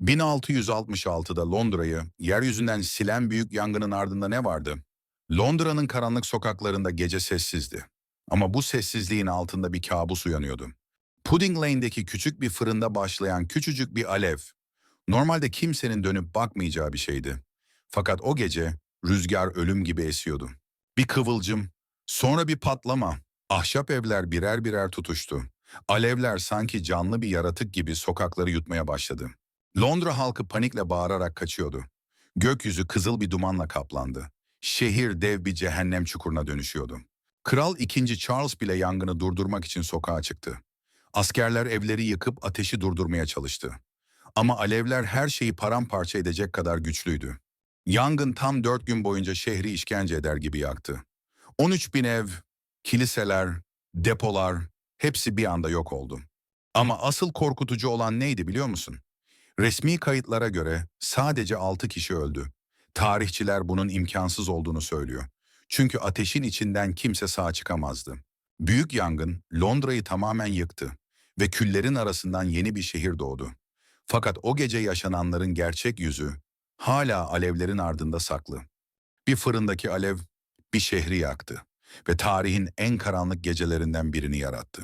1666'da Londra'yı yeryüzünden silen büyük yangının ardında ne vardı? Londra'nın karanlık sokaklarında gece sessizdi. Ama bu sessizliğin altında bir kabus uyanıyordu. Pudding Lane'deki küçük bir fırında başlayan küçücük bir alev. Normalde kimsenin dönüp bakmayacağı bir şeydi. Fakat o gece rüzgar ölüm gibi esiyordu. Bir kıvılcım, sonra bir patlama. Ahşap evler birer birer tutuştu. Alevler sanki canlı bir yaratık gibi sokakları yutmaya başladı. Londra halkı panikle bağırarak kaçıyordu. Gökyüzü kızıl bir dumanla kaplandı. Şehir dev bir cehennem çukuruna dönüşüyordu. Kral II. Charles bile yangını durdurmak için sokağa çıktı. Askerler evleri yıkıp ateşi durdurmaya çalıştı. Ama alevler her şeyi paramparça edecek kadar güçlüydü. Yangın tam dört gün boyunca şehri işkence eder gibi yaktı. 13 bin ev, kiliseler, depolar hepsi bir anda yok oldu. Ama asıl korkutucu olan neydi biliyor musun? Resmi kayıtlara göre sadece 6 kişi öldü. Tarihçiler bunun imkansız olduğunu söylüyor. Çünkü ateşin içinden kimse sağ çıkamazdı. Büyük yangın Londra'yı tamamen yıktı ve küllerin arasından yeni bir şehir doğdu. Fakat o gece yaşananların gerçek yüzü hala alevlerin ardında saklı. Bir fırındaki alev bir şehri yaktı ve tarihin en karanlık gecelerinden birini yarattı.